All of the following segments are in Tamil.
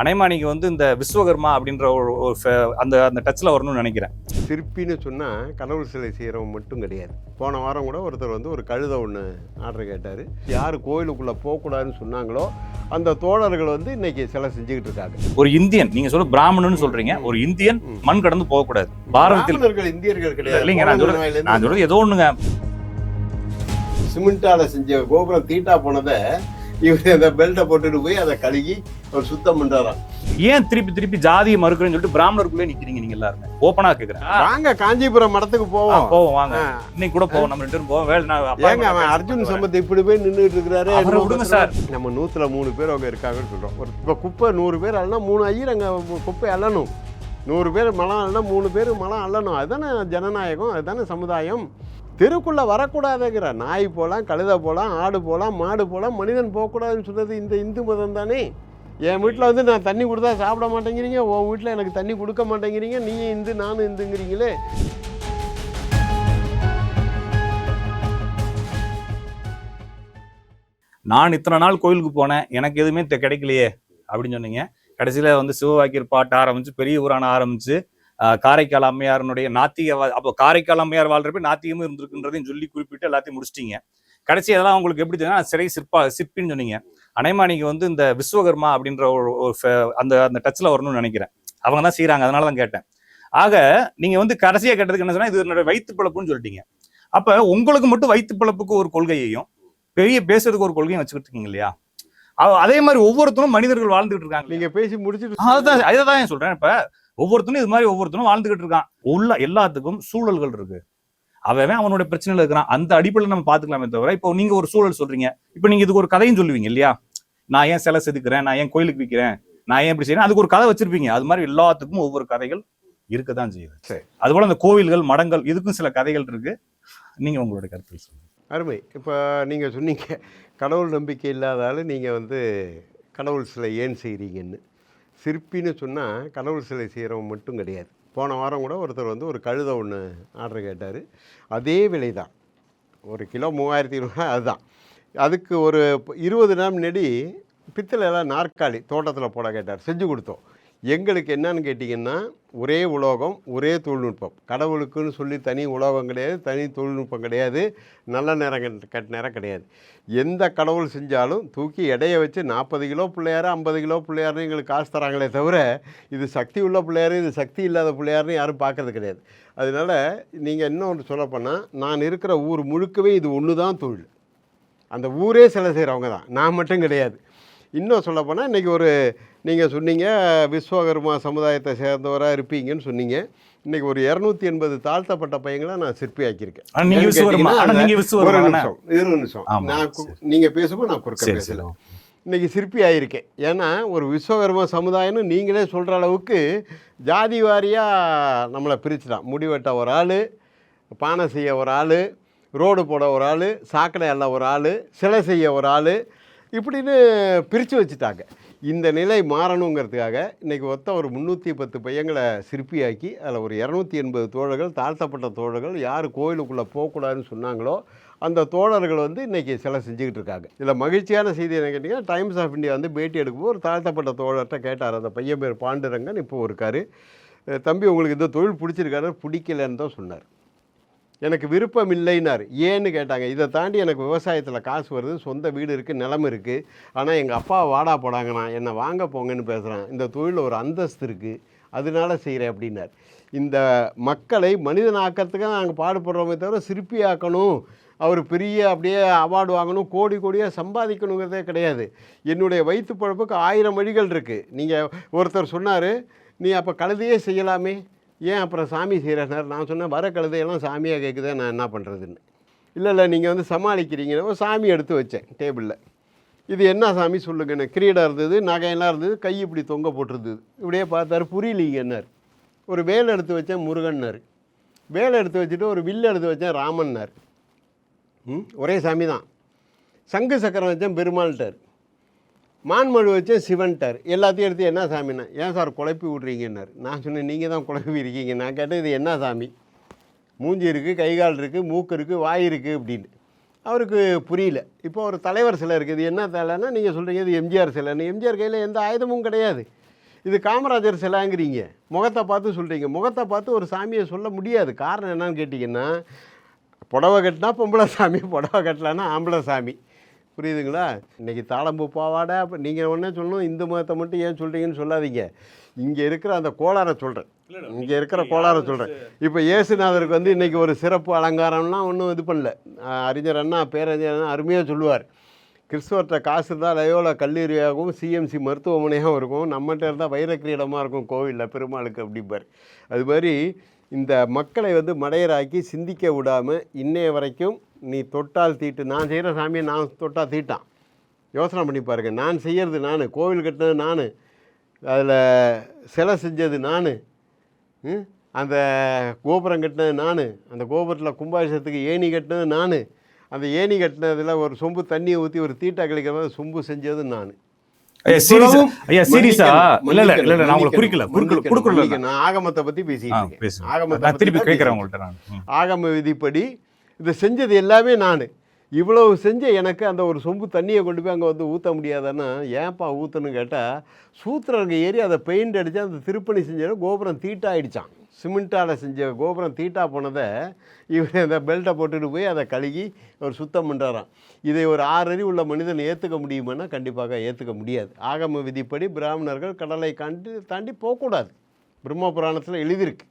அனைமானிக்கு வந்து இந்த விஸ்வகர்மா அப்படின்ற ஒரு அந்த அந்த டச்சில் வரணும்னு நினைக்கிறேன். சிற்பின்னு சொன்னால் கடவுள் சிலை செய்கிறவன் மட்டும் கிடையாது. போன வாரம் கூட ஒருத்தர் வந்து ஒரு கழுதை ஒன்று ஆர்டர் கேட்டார். யார் கோயிலுக்குள்ளே போகக்கூடாதுன்னு சொன்னாங்களோ அந்த தோழர்கள் வந்து இன்னைக்கு சிலை செஞ்சுக்கிட்டு இருக்காங்க. ஒரு இந்தியன் நீங்க சொல்ல பிராமணன் சொல்றீங்க. ஒரு இந்தியன். மண் கடந்து போகக்கூடாது. பாரதத்தில் இந்தியர்கள் கிடையாது. இல்லைங்க, நான் கோவில் நான் சொல்றது ஏதோ ஒண்ணுங்க. சிமெண்டால செஞ்ச கோபுரம் தீட்டா போனதை இவர் அந்த பெல்ட்டை போட்டுட்டு போய் அதை கழுகி அவர் சுத்தம் பண்றாராம். ஏன் திருப்பி திருப்பி ஜாதியை மறுக்கிறேன்னு சொல்லிட்டு பிராமணருக்குள்ளே நிக்கிறீங்க நீங்க எல்லாருமே? ஓப்பனா கேக்குறேன். வாங்க காஞ்சிபுரம் மடத்துக்கு போவோம். போவோம் வாங்க. இன்னைக்கு கூட போவோம் நம்ம ரெண்டு போவோம். வேலை ஏங்க அவன் அர்ஜுன் சம்பத் இப்படி போய் நின்றுட்டு இருக்கிறாரு. விடுங்க பண்றாரு. நம்ம நூத்துல மூணு பேர் அவங்க இருக்காங்கன்னு சொல்றோம். ஒரு இப்போ குப்பை நூறு பேர் அள்ளனா மூணு ஐயர் அங்கே குப்பை அள்ளணும். நூறு பேர் மலம் அள்ளனா மூணு பேர் மலம் அள்ளணும். அதுதானே ஜனநாயகம் அதுதானே சமுதாயம். தெருக்குள்ளே வரக்கூடாதுங்கிற நாய் போகலாம் கழுதை போகலாம் ஆடு போகலாம் மாடு போகலாம் மனிதன் போகக்கூடாதுன்னு சொன்னது இந்த இந்து மதம் தானே? என் வீட்டில் வந்து நான் தண்ணி கொடுத்தா சாப்பிட மாட்டேங்கிறீங்க உன் வீட்டில் எனக்கு தண்ணி கொடுக்க மாட்டேங்கிறீங்க நீயும் இந்து நானும் இந்துங்கிறீங்களே? நான் இத்தனை நாள் கோயிலுக்கு போனேன் எனக்கு எதுவுமே கிடைக்கலையே அப்படின்னு சொன்னீங்க. கடைசியில் வந்து சிவவாக்கியர் பாட்டு ஆரம்பித்து பெரிய ஊரான ஆரம்பித்து காரைக்கால் அம்மையாரனுடைய நாத்திக அப்போ காரைக்கால் அம்மையார் வாழ்றப்ப நாத்திகமும் இருந்திருக்குன்றதையும் சொல்லி குறிப்பிட்டு எல்லாத்தையும் முடிச்சிட்டீங்க. கடைசி அதெல்லாம் உங்களுக்கு எப்படி தெரியும் சிறை சிற்பா சிற்பின்னு சொன்னீங்க. அனைமானிக்கு வந்து இந்த விஸ்வகர்மா அப்படின்ற ஒரு அந்த அந்த டச்சில் வரணும்னு நினைக்கிறேன். அவங்க தான் செய்கிறாங்க அதனால தான் கேட்டேன். ஆக நீங்க வந்து கடைசியா கேட்டதுக்கு என்ன சொன்னா இது என்னோட வயிற்று பிழப்புன்னு சொல்லிட்டீங்க. அப்ப உங்களுக்கு மட்டும் வயிற்று பிழப்புக்கு ஒரு கொள்கையையும் பெரிய பேசுறதுக்கு ஒரு கொள்கையும் வச்சுக்கிட்டு இருக்கீங்க இல்லையா அதே மாதிரி ஒவ்வொருத்தரும் மனிதர்கள் வாழ்ந்துகிட்டு இருக்காங்க நீங்க பேசி முடிச்சுட்டு அதுதான் அதுதான் ஏன் சொல்றேன் இப்ப ஒவ்வொருத்தனும் இது மாதிரி ஒவ்வொருத்தனும் வாழ்ந்துகிட்டு இருக்கான். உள்ள எல்லாத்துக்கும் சூழல்கள் இருக்கு. அவன் அவனுடைய பிரச்சனையில இருக்கிறான். அந்த அடிப்படையில் நம்ம பாத்துக்கலாமே தவிர இப்போ நீங்க ஒரு சூழல் சொல்றீங்க. இப்போ நீங்க இதுக்கு ஒரு கதையும் சொல்லுவீங்க இல்லையா? நான் ஏன் சிலை செதுக்கிறேன்? நான் ஏன் கோயிலுக்கு விற்கிறேன் நான் ஏன் இப்படி செய்யறேன் அதுக்கு ஒரு கதை வச்சிருப்பீங்க. அது மாதிரி எல்லாத்துக்கும் ஒவ்வொரு கதைகள் இருக்க தான் செய்யுது சரி. அதுபோல அந்த கோவில்கள் மடங்கள் இதுக்கும் சில கதைகள் இருக்கு. நீங்க உங்களுடைய கருத்து சொல்லுங்க. அருமை. இப்போ நீங்கள் சொன்னீங்க கடவுள் நம்பிக்கை இல்லாதாலும் நீங்கள் வந்து கடவுள் சிலை ஏன் செய்கிறீங்கன்னு சிற்பின்னு சொன்னால் கடவுள் சிலை செய்கிறவன் மட்டும் கிடையாது. போன வாரம் கூட ஒருத்தர் வந்து ஒரு கழுதை ஒன்று ஆர்டர் கேட்டார். அதே விலை தான் ஒரு கிலோ மூவாயிரத்தி ரூபா அதுதான். அதுக்கு ஒரு இருபது நாள் முன்னாடி பித்தளை எல்லாம் நாற்காலி தோட்டத்தில் போட கேட்டார். செஞ்சு கொடுத்தோம். எங்களுக்கு என்னன்னு கேட்டிங்கன்னா ஒரே உலோகம் ஒரே தொழில்நுட்பம். கடவுளுக்குன்னு சொல்லி தனி உலோகம் கிடையாது தனி தொழில்நுட்பம் கிடையாது நல்ல நேரம் கட்- நேரம் கிடையாது. எந்த கடவுள் செஞ்சாலும் தூக்கி எடையை வச்சு நாற்பது கிலோ பிள்ளையார் ஐம்பது கிலோ பிள்ளையார்னு எங்களுக்கு காசு தராங்களே தவிர இது சக்தி உள்ள பிள்ளையார் இது சக்தி இல்லாத பிள்ளையார்னு யாரும் பார்க்கறது கிடையாது. அதனால் நீங்கள் இன்னொன்று சொல்லப்போனால் நான் இருக்கிற ஊர் முழுக்கவே இது ஒன்று தான் தொழில். அந்த ஊரே சிலை செய்கிறவங்க தான். நான் மட்டும் கிடையாது. இன்னும் சொல்லப்போனால் இன்றைக்கி ஒரு நீங்கள் சொன்னீங்க விஸ்வகர்மா சமுதாயத்தை சேர்ந்தவராக இருப்பீங்கன்னு சொன்னீங்க. இன்றைக்கி ஒரு இரநூத்தி எண்பது தாழ்த்தப்பட்ட பையங்களை நான் சிற்பி ஆக்கியிருக்கேன். ஆனா நீங்க ஏன்னு விசுவகர்மா கேட்டீங்கன்னா, ஆனா நீங்க ஒரு விசுவகர்மா நிமிஷம் இரு நிமிஷம். ஆமா, நான் நீங்கள் பேசும்போது நான் குறுக்க பேசல சரி. இன்னைக்கு சிற்பி ஆயிருக்கேன். ஏன்னா ஒரு விஸ்வகர்ம சமுதாயம்னு நீங்களே சொல்கிற அளவுக்கு ஜாதி வாரியாக நம்மளை பிரிச்சுட்டான். முடிவெட்ட ஒரு ஆள் பானை செய்ய ஒரு ஆள் ரோடு போட ஒரு ஆள் சாக்கடை அள்ள ஒரு ஆள் சிலை செய்ய ஒரு ஆள் இப்படின்னு பிரித்து வச்சுட்டாங்க. இந்த நிலை மாறணுங்கிறதுக்காக இன்றைக்கி ஒத்த ஒரு முந்நூற்றி பத்து பையங்களை சிற்பியாக்கி அதில் ஒரு இரநூத்தி எண்பது தோழர்கள் தாழ்த்தப்பட்ட தோழர்கள் யார் கோயிலுக்குள்ளே போகக்கூடாதுன்னு சொன்னாங்களோ அந்த தோழர்கள் வந்து இன்றைக்கி சிலை செஞ்சுக்கிட்டு இருக்காங்க. இதில் மகிழ்ச்சியான செய்தி என்ன கேட்டிங்கன்னா டைம்ஸ் ஆஃப் இந்தியா வந்து பேட்டி எடுக்கும்போது ஒரு தாழ்த்தப்பட்ட தோழர்கிட்ட கேட்டார். அந்த பையன் பேர் பாண்டுரங்கன் இப்போ இருக்கார். தம்பி உங்களுக்கு இந்த தொழில் பிடிச்சிருக்காரு பிடிக்கலன்னு தான் சொன்னார். எனக்கு விருப்பம் இல்லைன்னார் ஏன்னு கேட்டாங்க. இதை தாண்டி எனக்கு விவசாயத்தில் காசு வருது சொந்த வீடு இருக்குது நிலம் இருக்குது ஆனால் எங்கள் அப்பா வாடா போடாங்கண்ணா என்னை வாங்க போங்கன்னு பேசுகிறேன் இந்த தொழிலில் ஒரு அந்தஸ்து இருக்குது அதனால செய்கிறேன் அப்படின்னார். இந்த மக்களை மனிதன் ஆக்கிறதுக்காக நாங்கள் பாடுபடுறோமே தவிர சிற்பியாக்கணும் அவர் பெரிய அப்படியே அவார்டு வாங்கணும். கோடி கோடியாக சம்பாதிக்கணுங்கிறதே கிடையாது. என்னுடைய வயிற்று பழப்புக்கு ஆயிரம் வழிகள் இருக்குது நீங்கள் ஒருத்தர் சொன்னார் நீ அப்போ கழுதையே செய்யலாமே. ஏன் அப்புறம் சாமி செய்கிறார் நான் சொன்னேன் வர கழுதையெல்லாம் சாமியாக கேட்குதே நான் என்ன பண்ணுறதுன்னு இல்லை இல்லை நீங்கள் வந்து சமாளிக்கிறீங்கன்னா ஒரு சாமி எடுத்து வச்சேன் டேபிளில். இது என்ன சாமி? சொல்லுங்கன்னு கிரீடாக இருந்தது நகையெல்லாம் இருந்தது கை இப்படி தொங்க போட்டிருந்தது. இப்படியே பார்த்தாரு புரியலீங்கன்னார். ஒரு வேலை எடுத்து வச்சேன் முருகன்னார். வேலை எடுத்து வச்சுட்டு ஒரு வில்லு எடுத்து வச்சேன் ராமன்னார். ம் ஒரே சாமி தான் சங்கு சக்கரம் வச்சேன் பெருமாள்ட்டார் மான்மழு வச்சேன் சிவன்ட்டார். எல்லாத்தையும் எடுத்து என்ன சாமின்னா ஏன் சார் குழப்பி விட்றீங்கன்னார்? நான் சொன்னேன் நீங்கள் தான் குழப்பி இருக்கீங்க. நான் கேட்டேன் இது என்ன சாமி? மூஞ்சி இருக்குது கை கால் இருக்குது மூக்கு இருக்குது வாய் இருக்குது அப்படின்னு அவருக்கு புரியல. இப்போ ஒரு தலைவர் சிலை இருக்குது இது என்ன தலைன்னா நீங்கள் சொல்கிறீங்க இது எம்ஜிஆர் சிலைன்னு எம்ஜிஆர் கையில் எந்த ஆயுதமும் கிடையாது. இது காமராஜர் சிலைங்கிறீங்க. முகத்தை பார்த்து சொல்கிறீங்க முகத்தை பார்த்து ஒரு சாமியை சொல்ல முடியாது. காரணம் என்னன்னு கேட்டிங்கன்னா புடவை கட்டினா பொம்பளை சாமி புடவை கட்டலான்னா ஆம்பளை சாமி. புரியுதுங்களா? இன்றைக்கி தாளம்பூ பாவாடை அப்போ நீங்கள் ஒன்றே சொல்லணும் இந்து மதத்தை மட்டும் ஏன் சொல்கிறீங்கன்னு சொல்லாதீங்க. இங்கே இருக்கிற அந்த கோளாறை சொல்கிறேன் இங்கே இருக்கிற கோளாறை சொல்கிறேன் இப்போ இயேசுநாதருக்கு வந்து இன்றைக்கி ஒரு சிறப்பு அலங்காரம்லாம் ஒன்றும் இது பண்ணல. அறிஞர் அண்ணா பேரறிஞர் அண்ணா அருமையாக சொல்லுவார். கிறிஸ்துவர்கிட்ட காசு இருந்தால் லயோலா கல்லூரியாகவும் சிஎம்சி மருத்துவமனையாகவும் இருக்கும். நம்மகிட்ட இருந்தால் வைரக்கிரீடமாக இருக்கும் கோவிலில் பெருமாளுக்கு அப்படிம்பார். அது மாதிரி இந்த மக்களை வந்து மடையராக்கி சிந்திக்க விடாமல் இன்னைய வரைக்கும் நீ தொட்டால் தீட்டு. நான் செய்கிற சாமியை நான் தொட்டால் தீட்டான். யோசனை பண்ணி பாருங்க. நான் செய்யறது நான். கோவில் கட்டினது நான். அதில் சிலை செஞ்சது நான். அந்த கோபுரம் கட்டினது நான். அந்த கோபுரத்தில் கும்பாபிஷேகத்துக்கு ஏணி கட்டினது நான். அந்த ஏணி கட்டினதில் ஒரு சொம்பு தண்ணியை ஊற்றி ஒரு தீட்டா கழிக்கிற மாதிரி சொம்பு செஞ்சது நான். ஆகமத்தை பேசிட்டு இருக்கேன். பத்தி பேசிட்டு ம். ஆகம விதிப்படி இதை செஞ்சது எல்லாமே நான். இவ்வளவு செஞ்ச எனக்கு அந்த ஒரு சொம்பு தண்ணியை கொண்டு போய் அங்கே வந்து ஊற்ற முடியாதான்னா ஏன்ப்பா ஊற்றுன்னு கேட்டால் சூத்திரங்க ஏறி அதை பெயிண்ட் அடித்து அந்த திருப்பணி செஞ்ச கோபுரம் தீட்டாயிடுச்சான் சிமெண்ட்டால் செஞ்ச கோபுரம் தீட்டா போனதை இவர் அந்த பெல்ட்டை போட்டுட்டு போய் அதை கழுகி அவர் சுத்தம் பண்ணுறாராம் இதை ஒரு ஆறடி உள்ள மனிதன் ஏற்றுக்க முடியுமான்னா கண்டிப்பாக ஏற்றுக்க முடியாது. ஆகம விதிப்படி பிராமணர்கள் கடலை காண்டி தாண்டி போகக்கூடாது. பிரம்ம புராணத்தில் எழுதியிருக்கு.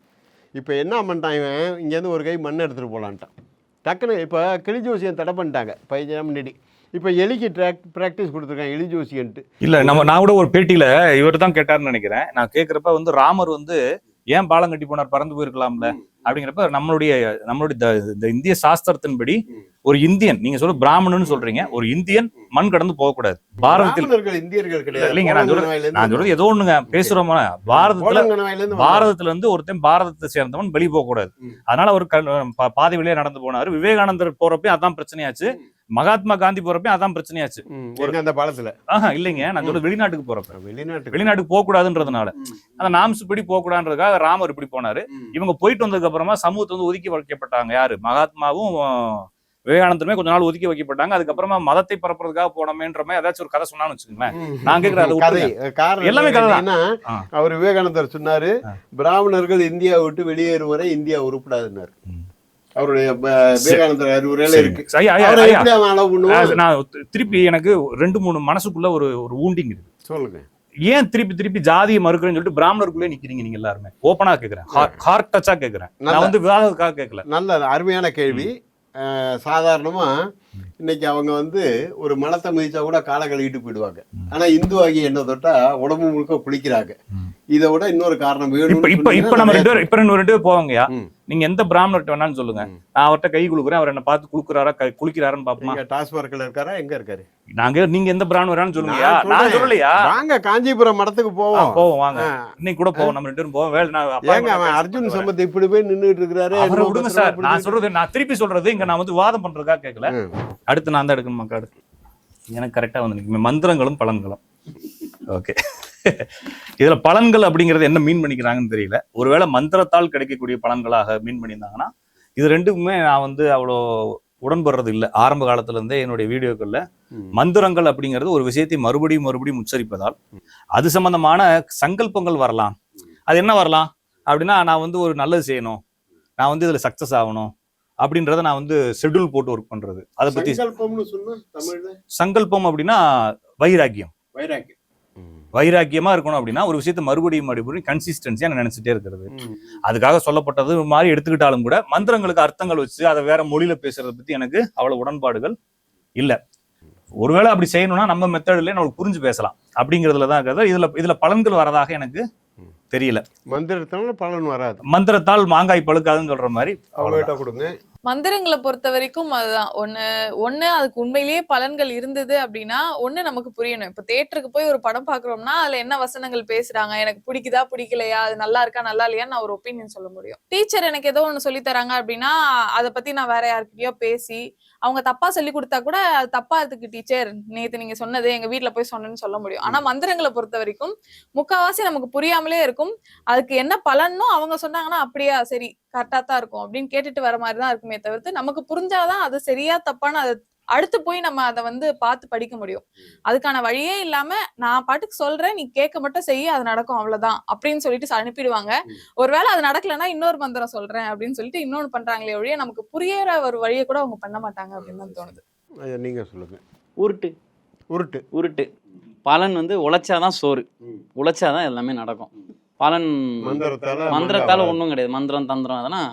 இப்போ என்ன பண்ணிட்டான் இவன்? இங்கேருந்து ஒரு கை மண் எடுத்துகிட்டு போகலான்ட்டான் டக்குன்னு இப்போ கிளி ஜோசியம் தடை பண்ணிட்டாங்க. பதினஞ்சு முன்னாடி. இப்போ எலிக்கு ட்ராக் ப்ராக்டிஸ் கொடுத்துருக்கான் எலி ஜோசியன்ட்டு. இல்ல நம்ம நான் கூட ஒரு பேட்டியில இவர் தான் கேட்டாருன்னு நினைக்கிறேன். நான் கேக்குறப்ப வந்து ராமர் வந்து ஏன் பாலம் கட்டி போனார் பறந்து போயிருக்கலாம்ல? அப்படிங்கிறப்ப நம்மளுடைய நம்மளுடைய இந்திய சாஸ்திரத்தின்படி ஒரு இந்தியன் நீங்க சொல்ல பிராமணன் சொல்றீங்க ஒரு இந்தியன் மண் கடந்து போகக்கூடாது. பாரதத்தில் இந்தியர்கள் கிடையாது. இல்லைங்க, நான் சொல்றது- நான் சொல்றது ஏதோ ஒண்ணுங்க பேசுறோமா? பாரதத்துல பாரதத்துல இருந்து ஒருத்தன் பாரதத்தை சேர்ந்தவன் வெளியே போக கூடாது. அதனால பா- பாதை வழியா நடந்து போனாரு. விவேகானந்தர் போறப்ப அதான் பிரச்சனையாச்சு. மகாத்மா காந்தி போறப்ப அதான் பிரச்சனையாச்சு. ஒரு அந்த பாலத்தில்? ஆஹா இல்லைங்க நான் சொல்றது வெளிநாட்டுக்கு போறப்ப. வெளிநாட்டுக்கு. வெளிநாட்டுக்கு போக கூடாதுன்றதுனால அந்த நாம்ஸ் படி போக கூடாதுன்றதுக்காக ராமர் இப்படி போனாரு. இவங்க போயிட்டு வந்ததுக்கு அப்புறமா சமூகத்தை வந்து ஒதுக்கி வைக்கப்பட்டாங்க யாரு? மகாத்மாவும் விவேகானந்தருமே கொஞ்ச நாள் ஒதுக்கி வைக்கப்பட்டாங்க. அதுக்கப்புறமா மதத்தை பரப்புறதுக்காக போனோமேன்ற மாதிரி ஏதாச்சும் ஒரு கதை சொன்னான்னு வச்சுக்கோங்களேன். நான் அதை. காரணம் எல்லாமே கதை தான். அவர் விவேகானந்தர் சொன்னாரு. பிராமணர்கள் இந்தியா விட்டு வெளியேறும் வரை இந்தியா உருப்படாதுன்னாரு. அவருடைய விவேகானந்தர் அறிவுரையில இருக்கு. நான் திருப்பி எனக்கு ரெண்டு மூணு மனசுக்குள்ள ஒரு ஒரு ஊண்டிங் இருக்கு. சொல்லுங்க. ஏன் திருப்பி திருப்பி ஜாதியை மறுக்கிறேன்னு சொல்லிட்டு பிராமணருக்குள்ளே நிக்கிறீங்க நீங்க எல்லாருமே? ஓப்பனா கேக்குறேன். ஹார்ட் டச்சா கேக்குறேன். நான் வந்து விவாதத்துக்காக கேட்கல நல்ல அருமையான கேள்வி. சாதாரணமா இன்னைக்கு அவங்க வந்து ஒரு மலத்தை மிதிச்சா கூட காலை கழுவிட்டு போயிடுவாங்க. ஆனா இந்து ஆகிய என்ன தொட்டா உடம்பு முழுக்க குளிக்கிறாங்க. இதை விட இன்னொரு காரணம் இப்ப இப்ப இப்ப நம்ம ரெண்டு பேரும் இப்ப ரெண்டு ரெண்டு பேரும் போவாங்கயா. நீங்க எந்த பிராமணர்கிட்ட வேணாலும் சொல்லுங்க. நான் அவர்கிட்ட கை குலுக்குறேன் அவர் என்ன பார்த்து குளுக்குறாரா குளிக்கிறாரான்னு பாப்போமா டாஸ்மார்க்ல இருக்காரா? எங்க இருக்காரு? நாங்க நீங்க எந்த பிராமணர் வேணாலும் சொல்லுங்கயா நான். சொல்லலையா? வாங்க காஞ்சிபுரம் மடத்துக்கு போவோம். போவோம் வாங்க. இன்னைக்கு கூட போவோம் நம்ம ரெண்டு பேரும் போவோம். வேலை ஏங்க அவன் அர்ஜுன். சம்பத் இப்படி போய் நின்னுட்டு இருக்கிறாரு அவரை விடுங்க சார். நான் சொல்றது நான் திருப்பி சொல்றது இங்க நான் வந்து வாதம் பண்றதுக்காக கேட்கல. அடுத்து நான் தான் எடுக்கணும் மக்கள் எனக்கு கரெக்டா வந்து. மந்திரங்களும் பலன்களும். ஓகே இதுல பலன்கள் அப்படிங்கறது என்ன மீன் பண்ணிக்கிறாங்கன்னு தெரியல. ஒருவேளை மந்திரத்தால் கிடைக்கக்கூடிய பலன்களாக மீன் பண்ணியிருந்தாங்கன்னா இது ரெண்டுக்குமே நான் வந்து அவ்வளோ உடன்படுறது இல்லை. ஆரம்ப காலத்துல இருந்தே என்னுடைய வீடியோக்கள்ல. மந்திரங்கள் அப்படிங்கிறது ஒரு விஷயத்தை மறுபடியும் மறுபடியும் உச்சரிப்பதால் அது சம்பந்தமான சங்கல்பங்கள் வரலாம். அது என்ன வரலாம்? அப்படின்னா நான் வந்து ஒரு நல்லது செய்யணும். நான் வந்து இதுல சக்சஸ் ஆகணும். அப்படின்றத நான் வந்து ஷெட்யூல் போட்டு ஒர்க் பண்றது. அதை பத்தி சங்கல்பம்னு சொன்னா தமிழ்ல? சங்கல்பம் அப்படின்னா வைராக்கியம். வைராக்கியம். வைராக்கியமா இருக்கணும் அப்படின்னா ஒரு விஷயத்தை மறுபடியும் மறுபடியும் கன்சிஸ்டன்சியா நான் நினைச்சிட்டே இருக்கிறது. அதுக்காக சொல்லப்பட்டது மாதிரி எடுத்துக்கிட்டாலும் கூட மந்திரங்களுக்கு அர்த்தங்கள் வச்சு அதை வேற மொழியில பேசுறத பத்தி எனக்கு அவ்வளவு உடன்பாடுகள் இல்ல. ஒருவேளை அப்படி செய்யணும்னா நம்ம மெத்தட்லயே நம்மளுக்கு புரிஞ்சு பேசலாம் அப்படிங்கிறதுல தான் இருக்கிறது. இதுல இதுல பலன்கள் வரதாக எனக்கு தெரியல. மந்திரத்தினால பலன் வராது. மந்திரத்தால் மாங்காய் பழுக்காதுன்னு சொல்ற மாதிரி கொடுங்க. மந்திரங்களை பொறுத்த வரைக்கும் அதுதான். ஒண்ணு ஒண்ணு அதுக்கு உண்மையிலேயே பலன்கள் இருந்தது அப்படின்னா ஒண்ணு நமக்கு புரியணும். இப்ப தேட்டருக்கு போய் ஒரு படம் பாக்குறோம்னா அதுல என்ன வசனங்கள் பேசுறாங்க? எனக்கு பிடிக்குதா பிடிக்கலையா? அது நல்லா இருக்கா நல்லா இல்லையான்னு நான் ஒரு ஒப்பீனியன் சொல்ல முடியும். டீச்சர் எனக்கு ஏதோ ஒண்ணு சொல்லி தராங்க அப்படின்னா அதை பத்தி நான் வேற யார்கிட்டயோ பேசி அவங்க தப்பா சொல்லி கொடுத்தா கூட அது தப்பா இருக்கு டீச்சர் நேத்து நீங்க சொன்னது எங்க வீட்டுல போய் சொன்னேன்னு சொல்ல முடியும். ஆனா மந்திரங்களை பொறுத்த வரைக்கும் முக்காவாசி நமக்கு புரியாமலே இருக்கும். அதுக்கு என்ன பலனோ அவங்க சொன்னாங்கன்னா அப்படியா சரி கரெக்டா தான் இருக்கும் அப்படின்னு கேட்டுட்டு வர மாதிரி தான் இருக்குமே தவிர்த்து நமக்கு புரிஞ்சாதான் அது சரியா தப்பான்னு அதை அடுத்து போய் நம்ம அதை வந்து பார்த்து படிக்க முடியும். அதுக்கான வழியே இல்லாம நான் பாட்டுக்கு சொல்றேன் நீ கேட்க மட்டும் செய்ய அது நடக்கும் அவ்வளவுதான் அப்படின்னு சொல்லிட்டு அனுப்பிடுவாங்க. ஒருவேளை அது நடக்கலைன்னா இன்னொரு மந்திரம் சொல்றேன் அப்படின்னு சொல்லிட்டு இன்னொன்னு பண்றாங்களே ஒழிய நமக்கு புரியற ஒரு வழியை கூட அவங்க பண்ண மாட்டாங்க அப்படின்னு தான் தோணுது. அதை நீங்கள் சொல்லுங்கள் உருட்டு. உருட்டு. உருட்டு. பலன் வந்து உழைச்சாதான் சோறு. உழைச்சாதான் எல்லாமே நடக்கும். பலன் மந்திரத்தால மந்திரத்தால ஒன்றும் கிடையாது. மந்திரம் தந்திரம் அதெல்லாம்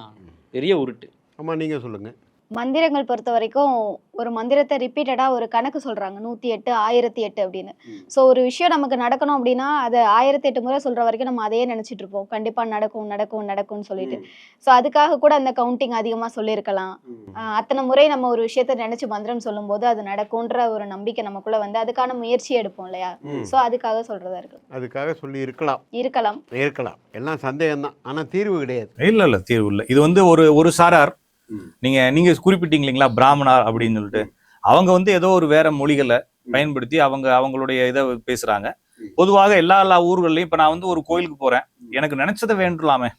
பெரிய உருட்டு. ஆமாம் நீங்கள் சொல்லுங்கள் மந்திரங்கள் பொறுத்த வரைக்கும் ஒரு மந்திரத்தை ரிப்பீட்டடாக ஒரு கணக்கு சொல்கிறாங்க நூற்றி எட்டு ஆயிரத்தி எட்டு அப்படின்னு. ஸோ ஒரு விஷயம் நமக்கு நடக்கணும் அப்படின்னா அதை ஆயிரத்தி எட்டு முறை சொல்கிற வரைக்கும் நம்ம அதையே நினச்சிட்டு இருப்போம். கண்டிப்பாக நடக்கும் நடக்கும் நடக்கும்னு சொல்லிட்டு. ஸோ அதுக்காக கூட அந்த கவுண்டிங் அதிகமாக சொல்லியிருக்கலாம். அத்தனை முறை நம்ம ஒரு விஷயத்த நினச்சி மந்திரம் சொல்லும்போது அது நடக்கும்ன்ற ஒரு நம்பிக்கை நமக்குள்ள வந்து அதுக்கான முயற்சி எடுப்போம் இல்லையா. ஸோ அதுக்காக சொல்கிறதா இருக்கு அதுக்காக சொல்லி இருக்கலாம். இருக்கலாம். இருக்கலாம். எல்லாம் சந்தேகம்தான். ஆனால் தீர்வு கிடையாது. இல்ல இல்ல தீர்வு இல்ல. இது வந்து ஒரு ஒரு சாரார் நீங்க நீங்க குறிப்பிட்டீங்க இல்லைங்களா பிராமணார் அப்படின்னு சொல்லிட்டு? அவங்க வந்து ஏதோ ஒரு வேற மொழிகளை பயன்படுத்தி அவங்க அவங்களுடைய இதை பேசுறாங்க. பொதுவாக எல்லா எல்லா ஊர்கள்லயும் இப்ப நான் வந்து ஒரு கோயிலுக்கு போறேன். எனக்கு நினைச்சதை வேண்டலாமே.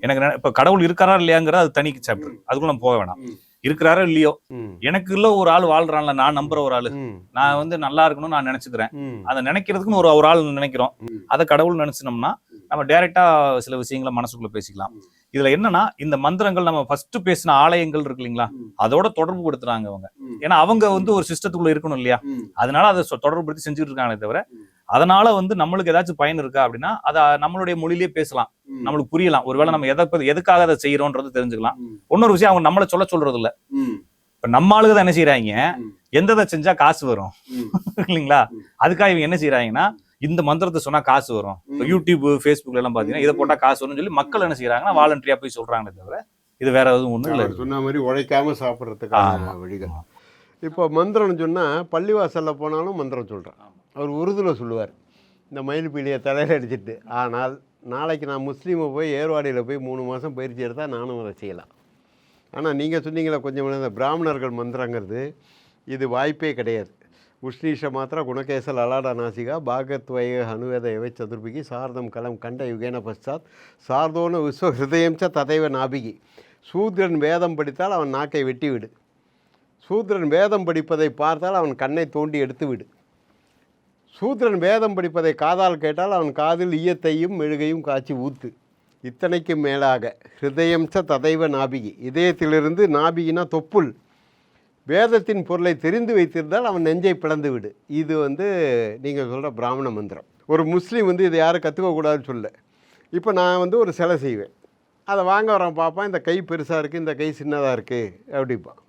எனக்கு இப்ப கடவுள் இருக்காரா இல்லையாங்கிற அது தனி சாப்டர் அதுக்குள்ள நம்ம போக வேணாம். இருக்கிறாரோ இல்லையோ? எனக்கு இல்ல ஒரு ஆள் வாழ்றான்ல நான் நம்புற ஒரு ஆளு. நான் வந்து நல்லா இருக்கணும்னு நான் நினைச்சுக்கிறேன். அதை நினைக்கிறதுக்குன்னு ஒரு ஒரு ஆள் நினைக்கிறோம். அதை கடவுள் நினைச்சினோம்னா நம்ம டைரக்டா சில விஷயங்களை மனசுக்குள்ள பேசிக்கலாம். இதுல என்னன்னா இந்த மந்திரங்கள் நம்ம ஃபர்ஸ்ட் பேசின ஆலயங்கள் இருக்கு இல்லைங்களா அதோட தொடர்பு படுத்துறாங்க அவங்க. ஏன்னா அவங்க வந்து ஒரு சிஸ்டத்துக்குள்ள இருக்கணும் இல்லையா? அதனால அதை சொ- தொடர்பு படுத்தி செஞ்சுட்டு இருக்காங்களே தவிர அதனால வந்து நம்மளுக்கு ஏதாச்சும் பயன் இருக்கா அப்படின்னா அதை நம்மளுடைய மொழியிலேயே பேசலாம். நம்மளுக்கு புரியலாம். ஒருவேளை நம்ம எதை எதுக்காக அதை செய்யறோன்றது தெரிஞ்சுக்கலாம். இன்னொரு விஷயம் அவங்க நம்மள சொல்ல சொல்றது இல்ல இப்ப நம்ம ஆளுங்க தான் என்ன செய்யறாங்க எந்ததை செஞ்சா காசு வரும்? இல்லைங்களா? அதுக்காக இவங்க என்ன செய்யறாங்கன்னா இந்த மந்திரத்தை சொன்னா காசு வரும். இப்ப யூடியூப் ஃபேஸ்புக்ல எல்லாம் பாத்தீங்கன்னா இதை போட்டா காசு வரும்னு சொல்லி மக்கள் என்ன செய்யறாங்கன்னா வாலண்டரியா போய் சொல்றாங்களே தவிர இது வேற எதுவும் ஒண்ணும் இல்ல. சொன்ன மாதிரி உழைக்காம சாப்பிட்றதுக்கான. வழிகள். இப்போ மந்திரம்னு சொன்னால் பள்ளிவாசலில் போனாலும் மந்திரம் சொல்கிறேன் அவர் உருதுல சொல்லுவார். இந்த மயில் பீலியை தலையில் அடிச்சிட்டு ஆனால் நாளைக்கு நான் முஸ்லீமை போய் ஏர்வாடியில் போய் மூணு மாதம் பயிற்சி எடுத்தால் நானும் அதை செய்யலாம். ஆனால் நீங்கள் சொன்னீங்களே கொஞ்சம் இந்த பிராமணர்கள் மந்திரங்கிறது இது வாய்ப்பே கிடையாது. உஷ்ணீஷ மாத்திர குணகேசல் அலாட நாசிகா பாகத்வய ஹனுவேத எவை சதுர்பிகி சார்தம் கலம் கண்ட யுகேன பశ్చాத் சார்தோன விஸ்வ ஹிருதயம் ச ததைவ நாபிகி. சூத்ரன் வேதம் படித்தால் அவன் நாக்கை வெட்டிவிடு. சூத்ரன் வேதம் படிப்பதை பார்த்தால் அவன் கண்ணை தோண்டி எடுத்து விடு சூத்ரன் வேதம் படிப்பதை காதால் கேட்டால் அவன் காதில் ஈயத்தையும் மெழுகையும் காய்ச்சி ஊத்து. இத்தனைக்கும் மேலாக ஹிருதயம் ச ததைவ நாபிகி. இதயத்திலிருந்து நாபிகினா தொப்புள். வேதத்தின் பொருளை தெரிந்து வைத்திருந்தால் அவன் நெஞ்சை பிளந்து விடு. இது வந்து நீங்கள் சொல்கிற பிராமண மந்திரம். ஒரு முஸ்லீம் வந்து இதை யாரும் கற்றுக்கக்கூடாதுன்னு சொல்ல இப்போ நான் வந்து ஒரு சிலை செய்வேன். அதை வாங்க வரேன் பார்ப்பேன் இந்த கை பெருசாக இருக்குது இந்த கை சின்னதாக இருக்குது அப்படிப்பான்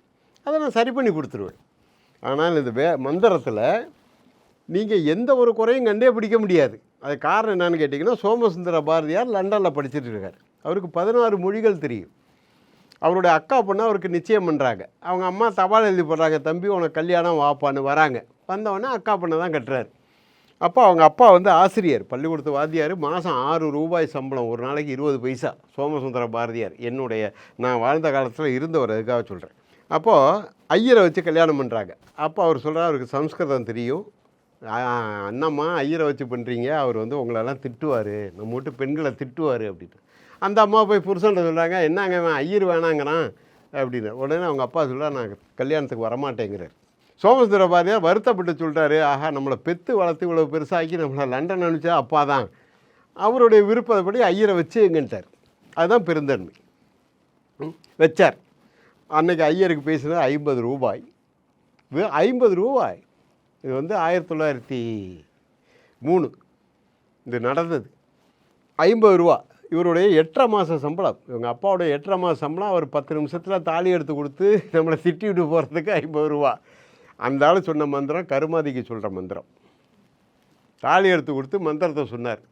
அதை நான் சரி பண்ணி கொடுத்துருவேன். ஆனால் இந்த வே மந்திரத்தில் நீங்கள் எந்த ஒரு குறையும் கண்டே பிடிக்க முடியாது. அது காரணம் என்னன்னு கேட்டிங்கன்னா சோமசுந்தர பாரதியார் லண்டனில் படிச்சுட்டு இருக்கார். அவருக்கு பதினாறு மொழிகள் தெரியும். அவருடைய அக்கா பொண்ணு அவருக்கு நிச்சயம் பண்ணுறாங்க அவங்க அம்மா தபால் எழுதி போடுறாங்க தம்பி உனக்கு கல்யாணம் வாப்பான்னு வராங்க. வந்தவொடனே அக்கா பொண்ணை தான் கட்டுறாரு. அப்போ அவங்க அப்பா வந்து ஆசிரியர் பள்ளிக்கூடத்து வாத்தியார் மாதம் ஆறு ரூபாய் சம்பளம் ஒரு நாளைக்கு இருபது பைசா சோமசுந்தர பாரதியார் என்னுடைய நான் வாழ்ந்த காலத்தில் இருந்தவர் அதுக்காக சொல்கிறேன் அப்போது ஐயரை வச்சு கல்யாணம் பண்ணுறாங்க அப்போ அவர் சொல்கிறார் அவருக்கு சம்ஸ்கிருதம் தெரியும். அண்ணம்மா ஐயரை வச்சு பண்ணுறீங்க அவர் வந்து உங்களெல்லாம் திட்டுவார். நம்ம மட்டும் பெண்களை திட்டுவார் அப்படின்னு அந்த அம்மா போய் புருஷன்ட்ட சொல்கிறாங்க என்னங்க இவன் ஐயர் வேணாங்கிறான். அப்படின்னு. உடனே அவங்க அப்பா சொல்ல நான் கல்யாணத்துக்கு வரமாட்டேங்கிறார். சோமசுந்தர பாரதியார் வருத்தப்பட்டு சொல்கிறாரு ஆஹா நம்மளை பெத்து வளர்த்து இவ்வளோ பெருசாக்கி நம்மளை லண்டன் அனுப்பிச்சா அப்பா தான் அவருடைய விருப்பப்படி ஐயரை வச்சு எங்கன்ட்டார். அதுதான் பெருந்தன்மை. வச்சார். அன்னைக்கு ஐயருக்கு பேசினது ஐம்பது ரூபாய். ஐம்பது ரூபாய். இது வந்து ஆயிரத்தி தொள்ளாயிரத்தி மூணு. இது நடந்தது. ஐம்பது ரூபா. இவருடைய எட்டரை மாத சம்பளம். இவங்க அப்பாவுடைய எட்டரை மாத சம்பளம் அவர் பத்து நிமிஷத்தில் தாலி எடுத்து கொடுத்து நம்மளை திட்டி விட்டு போகிறதுக்கு ஐம்பது ரூபா. அந்த ஆள் சொன்ன மந்திரம் கருமாதிக்கு சொல்கிற மந்திரம். தாலி எடுத்து கொடுத்து மந்திரத்தை சொன்னார்.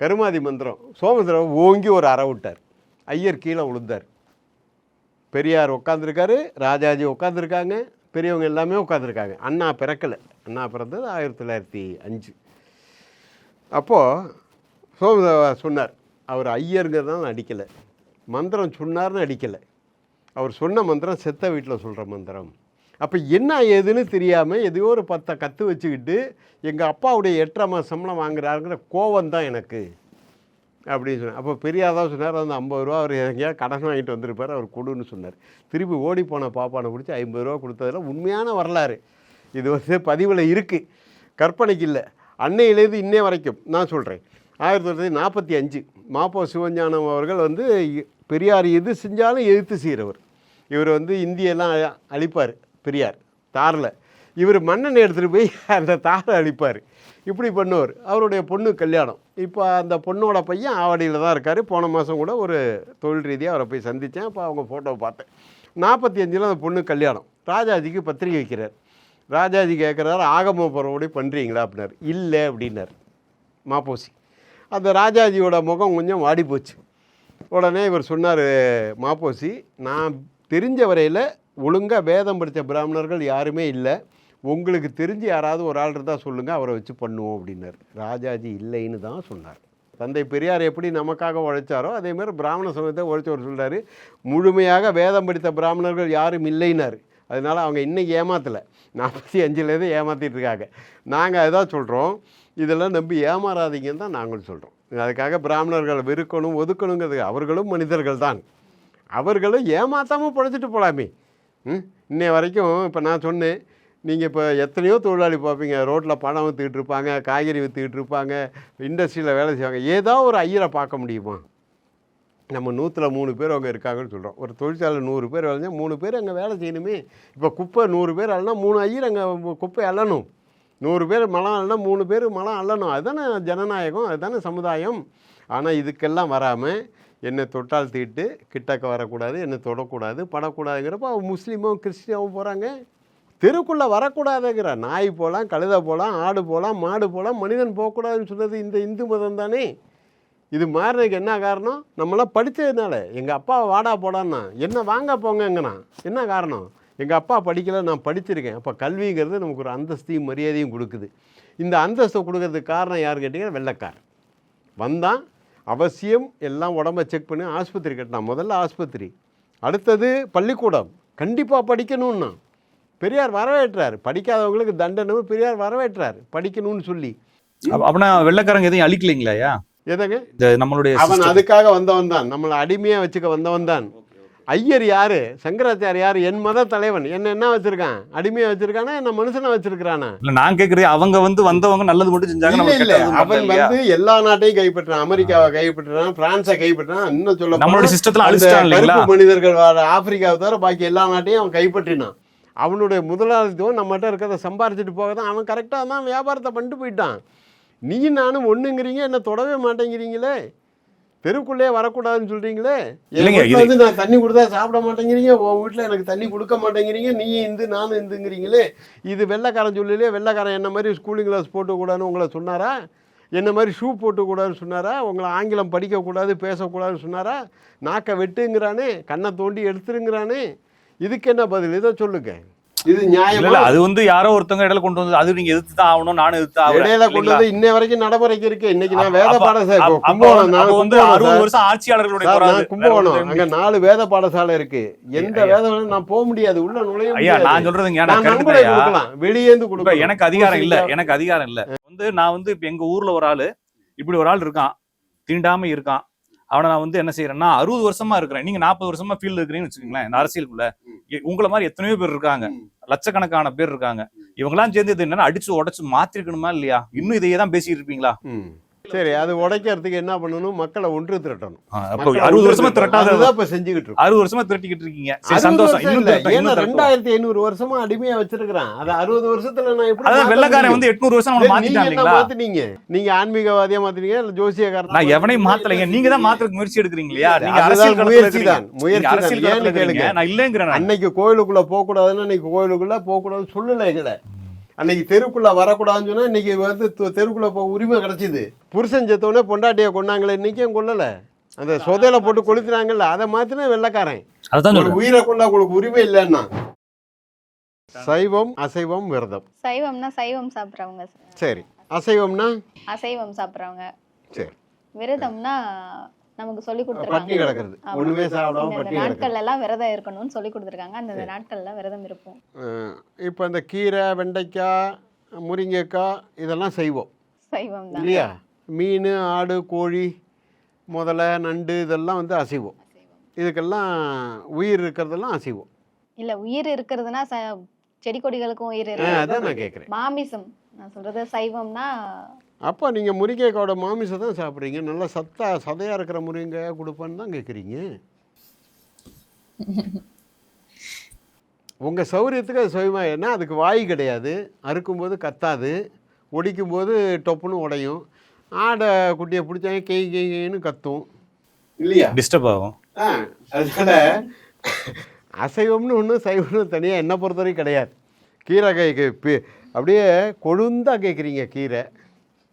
கருமாதி மந்திரம் சோமசுந்தரம் ஓங்கி ஒரு அற விட்டார். ஐயர் கீழே உளுந்தார் பெரியார் உட்காந்துருக்காரு ராஜாஜி உட்காந்துருக்காங்க பெரியவங்க எல்லாமே உட்காந்துருக்காங்க அண்ணா பிறக்கலை. அண்ணா பிறந்தது ஆயிரத்தி தொள்ளாயிரத்தி அஞ்சு. அப்போது சோமதேவா சொன்னார் அவர் ஐயருங்கிறதுனால அடிக்கலை. மந்திரம் சொன்னார்னு அடிக்கலை. அவர் சொன்ன மந்திரம் செத்த வீட்டில் சொல்கிற மந்திரம். அப்போ என்ன ஏதுன்னு தெரியாமல் எதையோ ஒரு பத்தை கற்று வச்சுக்கிட்டு எங்கள் அப்பாவுடைய எட்டரை மாதம் சம்பளம் வாங்குறாருங்கிற கோவம் தான் எனக்கு. அப்படின்னு சொன்னார். அப்போ பெரியார் தான் சொன்னார் அந்த ஐம்பது ரூபா அவர் எங்கேயாவது கடன் வாங்கிட்டு வந்திருப்பார் அவர் கொடுன்னு சொன்னார். திருப்பி ஓடி போன பாப்பானை பிடிச்சி ஐம்பது ரூபா கொடுத்ததில் உண்மையான வரலாறு. இது வந்து பதிவில் இருக்குது கற்பனைக்கு இல்லை. அன்னையிலேருந்து இன்னே வரைக்கும் நான் சொல்கிறேன். ஆயிரத்தி தொள்ளாயிரத்தி நாற்பத்தி அஞ்சு மாப்போ சிவஞானம் அவர்கள் வந்து பெரியார் எது செஞ்சாலும் எதிர்த்து செய்கிறவர். இவர் வந்து இந்தியெல்லாம் அழிப்பார் பெரியார் தாரில். இவர் மன்னன் எடுத்துகிட்டு போய் அந்த தாரை அழிப்பார். இப்படி பண்ணுவார். அவருடைய பொண்ணு கல்யாணம். இப்போ அந்த பொண்ணோட பையன் ஆவடியில் தான் இருக்கார். போன மாதம் கூட ஒரு தொழில் ரீதியாக அவரை போய் சந்தித்தேன் அப்போ அவங்க ஃபோட்டோவை பார்த்தேன். நாற்பத்தி அஞ்சில் அந்த பொண்ணு கல்யாணம். ராஜாஜிக்கு பத்திரிகை வைக்கிறார். ராஜாஜி கேட்குறாரு ஆகம பரவடி பண்ணுறீங்களா அப்படின்னார். இல்லை அப்படின்னார். மாப்போசி அந்த ராஜாஜியோட முகம் கொஞ்சம் வாடி போச்சு உடனே இவர் சொன்னார் மாப்போசி நான் தெரிஞ்ச வரையில் ஒழுங்காக வேதம் படித்த பிராமணர்கள் யாருமே இல்லை. உங்களுக்கு தெரிஞ்சு யாராவது ஒரு ஆள் இருந்தால் சொல்லுங்கள் அவரை வச்சு பண்ணுவோம் அப்படின்னார். ராஜாஜி இல்லைன்னு தான் சொன்னார். தந்தை பெரியார் எப்படி நமக்காக உழைச்சாரோ அதே மாதிரி பிராமண சமயத்தை உழைச்சவர் சொல்கிறார் முழுமையாக வேதம் படித்த பிராமணர்கள் யாரும் இல்லைனார் அதனால் அவங்க இன்னைக்கு ஏமாத்தலை. நாற்பத்தி அஞ்சுலேருந்து ஏமாற்றிட்டு இருக்காங்க. நாங்கள் அதான் சொல்கிறோம் இதெல்லாம் நம்பி ஏமாறாதீங்கன்னு தான் நாங்களும் சொல்கிறோம் அதுக்காக பிராமணர்களை வெறுக்கணும் ஒதுக்கணுங்கிறது அவர்களும் மனிதர்கள் தான். அவர்களும் ஏமாத்தாமல் பிழைச்சிட்டு போகலாமே ம்? இன்னை வரைக்கும் இப்போ நான் சொன்னேன் நீங்கள் இப்போ எத்தனையோ தொழிலாளி பார்ப்பீங்க ரோட்டில் பணம் விற்றுக்கிட்டு இருப்பாங்க காய்கறி விற்றுக்கிட்டு இருப்பாங்க இண்டஸ்ட்ரியில் வேலை செய்வாங்க. ஏதோ ஒரு ஐயரை பார்க்க முடியுமா? நம்ம நூற்றில் மூணு பேர் அவங்க இருக்காங்கன்னு சொல்கிறோம் ஒரு தொழிற்சாலை நூறு பேர் வேலை மூணு பேர் அங்கே வேலை செய்யணுமே. இப்போ குப்பை நூறு பேர் அல்லனா மூணு ஐயர் அங்கே குப்பை அல்லணும் நூறு பேர் மலம் அள்ளனா மூணு பேர் மலம் அள்ளணும் அதுதானே ஜனநாயகம் அதுதானே சமுதாயம். ஆனால் இதுக்கெல்லாம் வராமல் என்னை தொட்டால் தீட்டு கிட்டக்க வரக்கூடாது என்னை தொடக்கூடாது படக்கூடாதுங்கிறப்ப அவன் முஸ்லீமும் கிறிஸ்டியாவும் போகிறாங்க தெருக்குள்ளே வரக்கூடாதுங்கிற. நாய் போகலாம் கழுதை போகலாம் ஆடு போகலாம் மாடு போகலாம் மனிதன் போகக்கூடாதுன்னு சொன்னது இந்த இந்து மதம் தானே. இது மாறினதுக்கு என்ன காரணம்? நம்மளாம் படித்ததுனால எங்கள் அப்பா வாடா போடான்னா என்ன வாங்க போங்கங்கண்ணா என்ன காரணம்? எங்கள் அப்பா படிக்கலை நான் படிச்சிருக்கேன். அப்போ கல்விங்கிறது நமக்கு ஒரு அந்தஸ்தையும் மரியாதையும் கொடுக்குது. இந்த அந்தஸ்தை கொடுக்கறதுக்கு காரணம் யார் கேட்டிங்கன்னா வெள்ளைக்கார் வந்தான் அவசியம் எல்லாம் உடம்ப செக் பண்ணி ஆஸ்பத்திரி கட்டினான் முதல்ல ஆஸ்பத்திரி. அடுத்தது பள்ளிக்கூடம். கண்டிப்பாக படிக்கணும்னா. பெரியார் வரவேற்றார். படிக்காதவங்களுக்கு தண்டனை பெரியார் வரவேற்றார். படிக்கணும்னு சொல்லி. அப்ப- அப்படின்னா வெள்ளைக்காரங்க எதையும் அழிக்கலைங்களாயா எதங்க? நம்மளுடைய அவன். அதுக்காக வந்தவன் தான் நம்மளை அடிமையா வச்சுக்க வந்தவன் தான் ஐயர் யாரு? சங்கராச்சார் யாரு? என் மத தலைவன். என்ன என்ன வச்சிருக்கான்? அடிமையா வச்சிருக்கானா? என்ன மனுஷனா வச்சிருக்கானா இல்ல நான் கேக்குறது அவங்க வந்து வந்தவங்க நல்லது மட்டும் செஞ்சாங்க. இல்ல அவன்? வந்து எல்லா நாட்டையும் கைப்பற்றான் அமெரிக்காவை கைப்பற்றான் பிரான்ஸை கைப்பற்றான் இன்னும் சொல்ல நம்மளுடைய போனா சிஸ்டத்துல அழிச்சிட்டான் மனிதர்கள் ஆப்பிரிக்காவை தவிர பாக்கி எல்லா நாட்டையும் அவன் கைப்பற்றினான். அவனுடைய முதலாளித்துவம் நம்மகிட்ட இருக்கிறத சம்பாரிச்சிட்டு போக தான் அவன் கரெக்டாக தான் வியாபாரத்தை பண்ணிட்டு போயிட்டான். நீ நானும் ஒண்ணுங்கிறீங்க என்ன தொடவே மாட்டேங்கிறீங்களே? தெருக்குள்ளே வரக்கூடாதுன்னு சொல்றீங்களே? இல்லைங்க, வந்து நான் தண்ணி கொடுத்தா சாப்பிட மாட்டேங்கிறீங்க உன் வீட்டில் எனக்கு தண்ணி கொடுக்க மாட்டேங்கிறீங்க நீ இந்து நானும் இந்துங்கிறீங்களே. இது வெள்ளைக்காரன் சொல்லலையே வெள்ளைக்காரன் என்ன மாதிரி ஸ்கூலிங் கிளாஸ் போட்டுக்கூடாதுன்னு உங்களை சொன்னாரா? என்ன மாதிரி ஷூ போட்டுக்கூடாதுன்னு சொன்னாரா? உங்களை ஆங்கிலம் படிக்கக்கூடாது பேசக்கூடாதுன்னு சொன்னாரா? நாக்கை வெட்டுங்கிறானே கண்ணை தோண்டி எடுத்துருங்கிறானே. இதுக்கு என்ன பதில்? இதை சொல்லுங்க. இது நியாயமா? இல்ல அது வந்து யாரோ ஒருத்தவங்க இடையில கொண்டு வந்து அது நீங்க எதிர்த்து தான் ஆகணும் நானும் எதிர்த்து ஆகணும் இடையில கொண்டு வந்து இன்னை வரைக்கும் நடைமுறைக்கு இருக்கு. இன்னைக்கு நான் வேத பாடசாலை கும்பகோணம் வந்து- அறுபது. வருஷம் ஆட்சியாளர்களுடைய கும்பகோணம். அங்க நாலு வேத பாடசாலை இருக்கு. எந்த. வேதம் நான் போக முடியாது. உள்ள நுழைய ஐயா நான் சொல்றதுங்க நான் வெளியேந்து இப்ப கொடுக்கலாம். எனக்கு அதிகாரம் இல்ல. எனக்கு அதிகாரம் இல்ல. வந்து நான் வந்து இப்ப எங்க ஊர்ல ஒரு ஆளு இப்படி ஒரு ஆள் இருக்கான். தீண்டாம இருக்கான். அவனை நான் வந்து என்ன செய்யறேன்னா அறுபது வருஷமா இருக்கிறேன். நீங்க நாற்பது வருஷமா ஃபீல்டு இருக்கிறீங்கன்னு வச்சுக்கோங்களேன் இந்த அரசியலுக்குள்ள. உங்களை மாதிரி எத்தனையோ பேர் இருக்காங்க. லட்சக்கணக்கான பேர் இருக்காங்க. இவங்கெல்லாம் சேர்ந்து இது என்னன்னா அடிச்சு உடைச்சு மாத்திருக்கணுமா இல்லையா? இன்னும் இதையே தான் பேசிட்டு இருப்பீங்களா. சரி அது உடைக்கிறதுக்கு என்ன பண்ணணும்? மக்களை ஒன்று திரட்டணும். அறுபது வருஷமா. திரட்டாத இப்ப செஞ்சுக்கிட்டு இருக்கோம். அறுபது வருஷமா திரட்டிக்கிட்டு இருக்கீங்க. சரி சந்தோஷம். ஏன்னா. ரெண்டாயிரத்தி ஐநூறு வருஷமா அடிமையா வச்சிருக்கிறான். அது அறுபது வருஷத்துல நான் எப்படி வெள்ளக்காரன்? வந்து எட்நூறு வருஷம் சரி, நீங்க மாத்துனீங்க? ஆன்மீகவாதியா மாத்துறீங்க இல்ல ஜோசியக்காரனா நான் எவனையும் மாத்தலைங்க. நீங்க தான் மாத்துறதுக்கு முயற்சி எடுக்கிறீங்க இல்லையா? நீங்க அரசியல் முயற்சி. தான். முயற்சி கேளுங்க. நான் இல்லைங்கிறேன். அன்னைக்கு கோயிலுக்குள்ள போக கூடாதுன்னு இன்னைக்கு கோயிலுக்குள்ள போக கூடாதுன்னு சொல்லல எங்களை. அன்னைக்கு தெருக்குள்ள வரக்கூடாதுன்னு சொன்னா இன்னைக்கு வந்து தெருக்குள்ள போக உரிமை கிடைச்சிது. புருஷன் செத்தோடனே பொண்டாட்டியை கொண்டாங்களே இன்னைக்கும் கொல்லல? அந்த சொதையில போட்டு கொளுத்துறாங்கல்ல அதை மாத்தினா வெள்ளக்காரன். உயிரை கொண்டா உங்களுக்கு உரிமை இல்லைன்னா. சைவம் அசைவம் விரதம். சைவம்னா சைவம் சாப்பிட்றவங்க. சரி. அசைவம்னா? அசைவம் சாப்பிட்றவங்க. சரி. விரதம்னா நமக்கு சொல்லி கொடுத்துருக்காங்க. நாட்கள்ல எல்லாம் விரதம் இருக்கணும்னு சொல்லி கொடுத்துருக்காங்க. அந்தந்த நாட்கள்ல விரதம் இருப்போம். இப்போ இந்த கீரை வெண்டைக்காய் முருங்கைக்காய் இதெல்லாம் செய்வோம். தான். இல்லையா? மீன் ஆடு கோழி முதலை நண்டு இதெல்லாம் வந்து அசைவம். இதுக்கெல்லாம் உயிர் இருக்கிறதெல்லாம் அசைவம். இல்ல உயிர் இருக்கிறதுனா செடி கொடிகளுக்கும் உயிர் இருக்கு அதான் நான் கேட்குறேன் மாமிசம் நான் சொல்றது சைவம்னா அப்போ நீங்கள் முருங்கைக்காயோட மாமிசம் தான் சாப்பிட்றீங்க. நல்லா சத்தா சதையாக இருக்கிற முருங்கைக்காய் கொடுப்பேன்னு தான் கேட்குறீங்க. உங்கள் சௌரியத்துக்கு அது சௌரியமாக ஏன்னா அதுக்கு வாய் கிடையாது. அறுக்கும்போது கத்தாது. ஒடிக்கும்போது டொப்புன்னு உடையும். ஆடை குட்டியை பிடிச்சாங்க கெய் கெய்ன்னு கத்தும். இல்லையா? டிஸ்டர்ப் ஆகும். ஆ அதனால அசைவம்னு ஒன்று சைவம்னு தனியாக என்ன பொறுத்தவரைக்கும் கிடையாது. கீரை கை அப்படியே கொழுந்தா கேட்குறீங்க கீரை.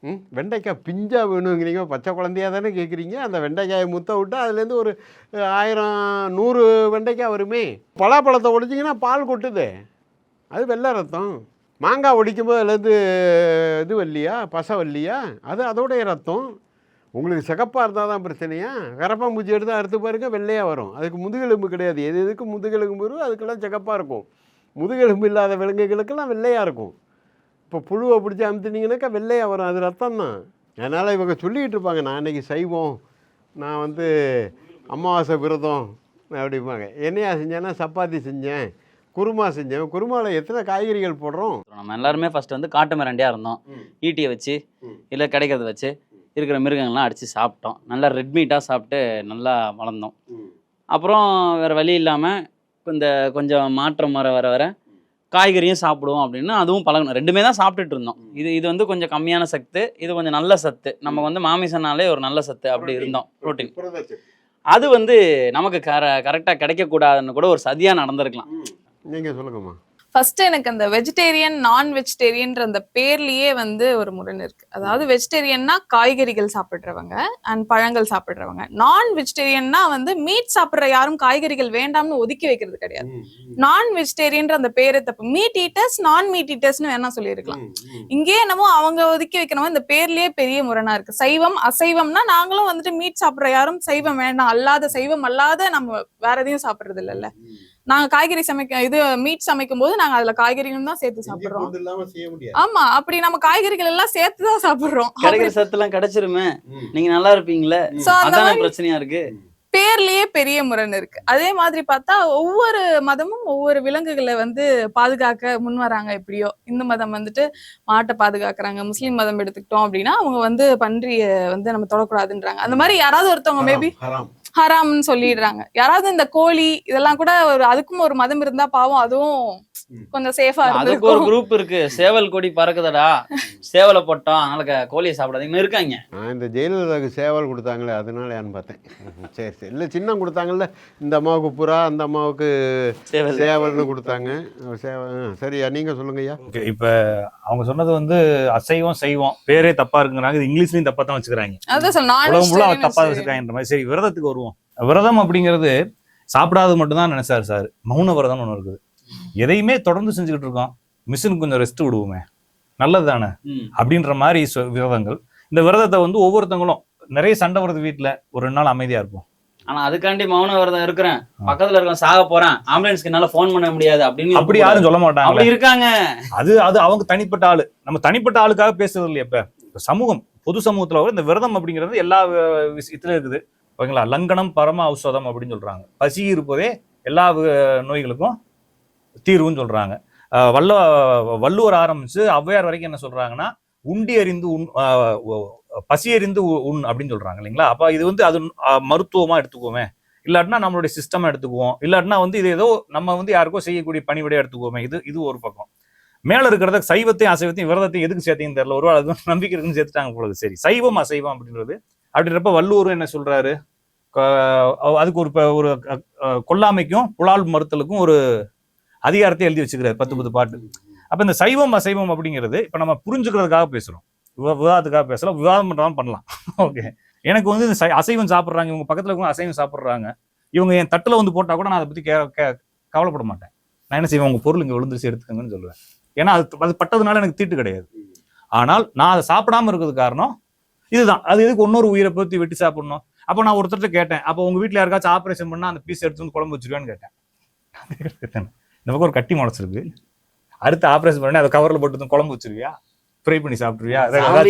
ம்? வெண்டைக்காய் பிஞ்சா வேணுங்கிறீங்க. பச்சை குழந்தையா தானே கேட்குறீங்க அந்த வெண்டைக்காயை முத்த விட்டு அதுலேருந்து ஒரு ஆயிரம் நூறு வெண்டைக்காய் வருமே. பலாப்பழத்தை ஒடிச்சிங்கன்னா பால் கொட்டுதே. அது வெள்ளை ரத்தம். மாங்காய் ஒடிக்கும்போது அதுலேருந்து இது வல்லியா பசை வல்லியா அது அதோடைய ரத்தம். உங்களுக்கு சிகப்பாக இருந்தால் தான் பிரச்சனையா? கரப்பாம்பூச்சி எடுத்து அறுத்து பாருங்க வெள்ளையாக வரும். அதுக்கு முதுகெலும்பு கிடையாது. எது எதுக்கு முதுகெலும்பு வரும் அதுக்கெல்லாம் சிகப்பாக இருக்கும். முதுகெலும்பு இல்லாத விலங்குகளுக்கெல்லாம் வெள்ளையாக இருக்கும். இப்போ புழுவை பிடிச்சி அமுத்துனீங்கன்னாக்கா வெள்ளையாக வரும். அது ரத்தம் தான் அதனால் இவங்க சொல்லிக்கிட்டு இருப்பாங்க நான் இன்னைக்கு சைவம் நான் வந்து அமாவாசை விரதம். அப்படிம்பாங்க. என்னையா செஞ்சேன்னா சப்பாத்தி செஞ்சேன் குருமா செஞ்சேன். குருமாவில் எத்தனை காய்கறிகள் போடுறோம்? நம்ம எல்லாருமே ஃபர்ஸ்ட் வந்து காட்டு மிராண்டியா இருந்தோம். ஈட்டியை வச்சு. இல்லை கிடைக்கிறத வச்சு இருக்கிற மிருகங்கள்லாம் அடித்து சாப்பிட்டோம். நல்லா ரெட் மீட்டாக சாப்பிட்டு நல்லா வளர்ந்தோம். அப்புறம் வேறு வழி இல்லாமல் இந்த கொஞ்சம் மாற்றம் வர வர வர காய்கறியும் சாப்பிடுவோம் அப்படின்னு அதுவும் பழகணும். ரெண்டுமே தான் சாப்பிட்டுட்டு இருந்தோம். இது இது வந்து கொஞ்சம் கம்மியான சத்து இது கொஞ்சம் நல்ல சத்து. நம்ம வந்து மாமிசனாலே ஒரு நல்ல சத்து அப்படி இருந்தோம். ப்ரோட்டீன் அது வந்து நமக்கு கர கரெக்டாக கிடைக்கக்கூடாதுன்னு கூட ஒரு சதியாக நடந்திருக்கலாம். நீங்கள் சொல்லுங்கம்மா. ஃபர்ஸ்ட் எனக்கு அந்த வெஜிடேரியன் நான் வெஜிடேரியன்ற அந்த பேர்லயே வந்து ஒரு முரண் இருக்கு. அதாவது வெஜிடேரியன்னா காய்கறிகள் சாப்பிடுறவங்க அண்ட் பழங்கள் சாப்பிடுறவங்க. நான் வெஜிடேரியன்னா வந்து மீட் சாப்பிடுற யாரும் காய்கறிகள் வேண்டாம்னு ஒதுக்கி வைக்கிறது கிடையாது. நான் வெஜிடேரியன்ற அந்த பேரே தப்பு. மீட் ஈட்டர்ஸ் நான் மீட் ஈட்டர்ஸ்னு வேணா சொல்லியிருக்கலாம். இங்கே என்னமோ அவங்க ஒதுக்கி வைக்கணும் இந்த பேர்லயே பெரிய முரணா இருக்கு. சைவம் அசைவம்னா நாங்களும் வந்துட்டு மீட் சாப்பிடுற யாரும் சைவம் வேண்டாம் அல்லாத சைவம் அல்லாத நம்ம வேற எதையும் சாப்பிடுறது இல்லைல்ல. நாங்க காய்கறி சமைக்க இது மீட் சமைக்கும் போது நாங்க அதுல காய்கறிகளும் தான் சேர்த்து சாப்பிடுறோம். இல்லாமல் செய்ய முடியாது. ஆமா அப்படி நம்ம காய்கறிகள் எல்லாம் சேர்த்து தான் சாப்பிடுறோம். கிடைக்கிற சத்துலாம் கிடைச்சிருமே. நீங்க நல்லா இருப்பீங்களே. அதான பிரச்சனையா இருக்கு? பேர்லயே பெரிய முரண் இருக்கு. அதே மாதிரி பார்த்தா ஒவ்வொரு மதமும் ஒவ்வொரு விலங்குகளை வந்து பாதுகாக்க முன் வராங்க எப்படியோ. இந்து மதம் வந்துட்டு மாட்டை பாதுகாக்கறாங்க முஸ்லீம் மதம் எடுத்துக்கிட்டோம் அப்படின்னா அவங்க வந்து பன்றிய வந்து நம்ம தொடக்கூடாதுன்றாங்க. அந்த மாதிரி யாராவது ஒருத்தவங்க மேபி ஹராம். ஹராம்னு சொல்லிடுறாங்க. யாராவது இந்த கோழி இதெல்லாம் கூட ஒரு அதுக்கும் ஒரு மதம் இருந்தா பாவம் அதுவும் கொஞ்சம் சேஃபா அதுக்கு ஒரு குரூப் இருக்கு. சேவல் கொடி பறக்குதடா. சேவலை போட்டோம். அதனால கோழியை சாப்பிடாதீங்கன்னு இருக்காங்க. நான் இந்த ஜெயலலிதாவுக்கு சேவல் கொடுத்தாங்களே அதனாலயான்னு பார்த்தேன். சரி சரி. இல்லை சின்னம் கொடுத்தாங்கல்ல. இந்த அம்மாவுக்கு புறா அந்த அம்மாவுக்கு சேவல். சேவல்னு கொடுத்தாங்க. சேவல் சரியா? நீங்கள் சொல்லுங்க ஐயா. ஓகே இப்போ அவங்க சொன்னது வந்து அசைவம் செய்வோம். பேரே தப்பா இருக்குங்கிறாங்க. இது இங்கிலீஷ்லயும் தப்பா தான் வச்சுக்கிறாங்க. உலகம் ஃபுல்லா நான் தப்பா வச்சிருக்காங்கன்ற மாதிரி. சரி விரதத்துக்கு வருவோம். விரதம் அப்படிங்கிறது சாப்பிடாது மட்டும் தான் நினைச்சாரு சார். மௌன விரதம் ஒன்று இருக்குது. எதையுமே தொடர்ந்து செஞ்சுக்கிட்டு இருக்கோம். மிஷினுக்கு கொஞ்சம் ரெஸ்ட் விடுவோமே. நல்லது தானே. அப்படின்ற மாதிரி விரதங்கள். இந்த விரதத்தை வந்து ஒவ்வொருத்தங்களும் நிறைய சண்டை வருது வீட்டுல ஒரு ரெண்டு நாள் அமைதியா இருப்போம். ஆனா அதுக்காண்டி மௌன விரதம் இருக்கிறேன். பக்கத்துல இருக்க சாக போறேன் ஆம்புலன்ஸ்க்கு என்னால போன் பண்ண முடியாது அப்படின்னு அப்படி யாரும் சொல்ல மாட்டாங்க அப்படி இருக்காங்க. அது அது அவங்க தனிப்பட்ட ஆளு. நம்ம தனிப்பட்ட ஆளுக்காக பேசுறது இல்லையா இப்ப. சமூகம் பொது சமூகத்துல வர இந்த விரதம் அப்படிங்கிறது எல்லா விஷயத்துல இருக்குது. ஓகேங்களா? லங்கனம் பரம ஔஷதம் அப்படின்னு சொல்றாங்க. பசி இருப்பதே எல்லா நோய்களுக்கும் தீர்வுன்னு சொல்றாங்க. வல்ல வள்ளுவர் ஆரம்பிச்சு ஔவையார் வரைக்கும் என்ன சொல்றாங்கன்னா உண்டி அறிந்து உண் பசி அறிந்து உ- உண் அப்படின்னு சொல்றாங்க இல்லைங்களா? அப்ப இது வந்து அது மருத்துவமாக மருத்துவமா எடுத்துக்குவோமே. இல்லாட்டினா நம்மளுடைய சிஸ்டமாக எடுத்துக்குவோம். இல்லாட்டினா வந்து இது ஏதோ நம்ம வந்து யாருக்கோ செய்யக்கூடிய பணிவிடையா எடுத்துக்குவோமே. இது இது ஒரு பக்கம். மேல இருக்கிறத சைவத்தையும் அசைவத்தையும் விரதத்தையும் எதுக்கு சேர்த்தீங்கன்னு தெரியல. ஒரு அது நம்பிக்கை இருக்குன்னு சேர்த்துட்டாங்க போல சரி சைவம் அசைவம் அப்படின்றது. அப்படின்றப்ப வள்ளுவரும் என்ன சொல்றாரு? அதுக்கு ஒரு ஒரு கொல்லாமைக்கும் புலால் மறுத்தலுக்கும் ஒரு அதிகாரத்தை எழுதி வச்சுக்கிறார் பத்து பத்து பாட்டு. அப்போ இந்த சைவம் அசைவம் அப்படிங்கிறது இப்போ நம்ம புரிஞ்சுக்கிறதுக்காக பேசுகிறோம் விவாதத்துக்காக பேசலாம் விவாதம் பண்ணுறாலும் பண்ணலாம். ஓகே. எனக்கு வந்து இந்த சை- அசைவம் சாப்பிட்றாங்க இவங்க பக்கத்தில் இருக்கவங்க அசைவம் சாப்பிட்றாங்க. இவங்க என் தட்டில் வந்து போட்டால் கூட நான் அதை பற்றி கே- கவலைப்பட மாட்டேன். நான் என்ன செய்வேன் உங்கள் பொருள் இங்கே விழுந்துருச்சு எடுத்துக்கங்கன்னு சொல்லுவேன். ஏன்னா அது அது பட்டதுனால எனக்கு தீட்டு கிடையாது. ஆனால் நான் அதை சாப்பிடாம இருக்கிறது காரணம் இதுதான். அது எதுக்கு இன்னொரு உயிரை பற்றி வெட்டி சாப்பிடணும்? அப்போ நான் ஒருத்தர்கிட்ட கேட்டேன் அப்போ உங்கள் வீட்டில் யாருக்காச்சும் ஆப்ரேஷன் பண்ணால் அந்த பீஸ் எடுத்து வந்து குழம்பு வச்சிருவேன்னு கேட்டேன். இந்த பக்கம் ஒரு கட்டி முளைச்சிருக்கு அடுத்து ஆபரேஷன் பண்ணி அதை கவர்ல போட்டு குழம்பு வச்சிருவியா? ஃப்ரை பண்ணி சாப்பிட்டுருவியா? சாம்பி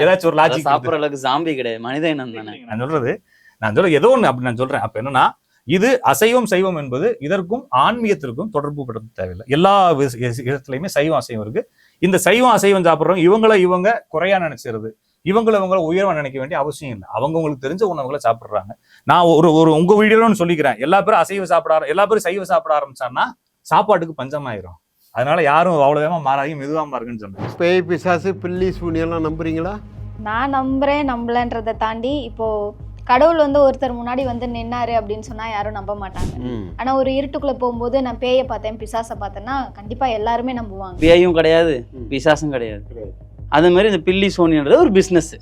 ஏதாச்சும் ஒரு- லாஜிக் சாப்பிடுற அளவுக்கு சாம்பி கிடையாது. மனித இனம் தானே? நான் சொல்றது நான் சொல்ல ஏதோ ஒண்ணு அப்படி நான் சொல்றேன். அப்ப என்னன்னா இது அசைவம் சைவம் என்பது இதற்கும் ஆன்மீகத்திற்கும் தொடர்பு படுத்த தேவையில்லை. எல்லா இடத்துலயுமே சைவம் அசைவம் இருக்கு. இந்த சைவம் அசைவம் சாப்பிடுறவங்க இவங்கள இவங்க குறையா நினைச்சிருது இவங்கள இவங்கள உயர்வா நினைக்க வேண்டிய அவசியம் இல்லை. அவங்க உங்களுக்கு தெரிஞ்ச உணவுகளை சாப்பிடுறாங்க. நான் ஒரு ஒரு உங்க வீடியோன்னு சொல்லிக்கிறேன். எல்லா பேரும் அசைவ சாப்பிட எல்லா பேரும் சைவ சாப்பிட ஆரம்பிச்சான்னா சாப்பாட்டுக்கு பஞ்சமாயிரும். அதனால யாரும் அவ்வளவு மாறாதையும் மெதுவாம இருக்குன்னு சொன்னேன். பேய் பிசாசு பில்லி சூனியெல்லாம் நம்புறீங்களா? நான் நம்புறேன் நம்பலன்றதை தாண்டி இப்போ கடவுள் வந்து ஒருத்தர் முன்னாடி வந்து நின்னாரு அப்படின்னு சொன்னா யாரும் நம்ப மாட்டாங்க. ஆனா ஒரு இருட்டுக்குள்ள போகும்போது நான் பேயை பார்த்தேன் பிசாசை பார்த்தேன்னா கண்டிப்பா எல்லாருமே நம்புவாங்க. பேயும் கிடையாது பிசாசும் கிடையாது. அதே மாதிரி இந்த பில்லி சோனின்றது ஒரு பிஸ்னஸ்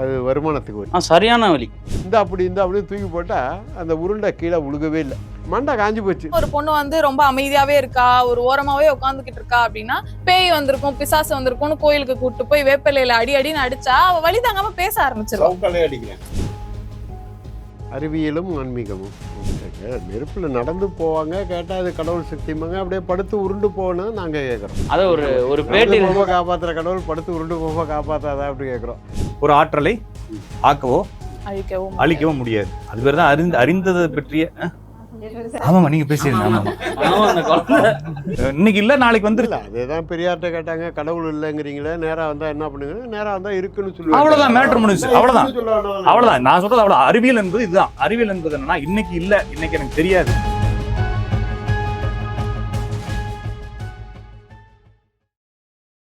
அது வருமானத்துக்கு வரும். ஆ சரியான வழி. இந்த அப்படி இந்த அப்படி தூக்கி போட்டா அந்த உருண்டை கீழே உழுகவே இல்லை. மண்டை காஞ்சி போச்சு. ஒரு பொண்ணு வந்து ரொம்ப அமைதியாவே இருக்கா ஒரு ஓரமாவே உட்காந்துக்கிட்டு இருக்கா அப்படின்னா பேய் வந்திருக்கும் பிசாசு வந்திருக்கும்னு கோயிலுக்கு கூட்டு போய் வேப்பிலையில அடி அடின்னு அடிச்சா அவ வழி தாங்காம பேச ஆரம்பிச்சிருக்கும் அறிவியலும் ஆன்மீகமும். நெருப்புல நடந்து போவாங்க கேட்டா அது கடவுள் சக்திமாங்க அப்படியே படுத்து உருண்டு போகணும் நாங்க கேட்குறோம் அதை ஒரு ஒரு பேட்டி போக காப்பாத்துற கடவுள் படுத்து உருண்டு போக காப்பாத்தாதா அப்படி கேட்குறோம் ஒரு ஆற்றலை ஆக்கவோ அழிக்கவும் அழிக்கவும் முடியாது. அது பேர் தான் அறிந்து அறிந்ததை பற்றிய? ஆமாமா நீங்க பேசிடுங்க ஆமாமா. இன்னைக்கு இல்ல நாளைக்கு வந்து இல்ல அதேதான் பெரியார்ட்ட கேட்டாங்க கடவுள் இல்லைங்கிறீங்களே நேரா வந்தா என்ன பண்ணுங்க? நேரா வந்தா இருக்குன்னு சொல்லுவாங்க. அவ்வளவுதான் மேட்ரு முடிஞ்சு அவ்வளவுதான். அவ்வளவுதான் நான் சொல்றது அவ்வளவு அறிவியல் என்பது இதுதான். அறிவியல் என்பது என்னன்னா இன்னைக்கு இல்ல இன்னைக்கு எனக்கு தெரியாது.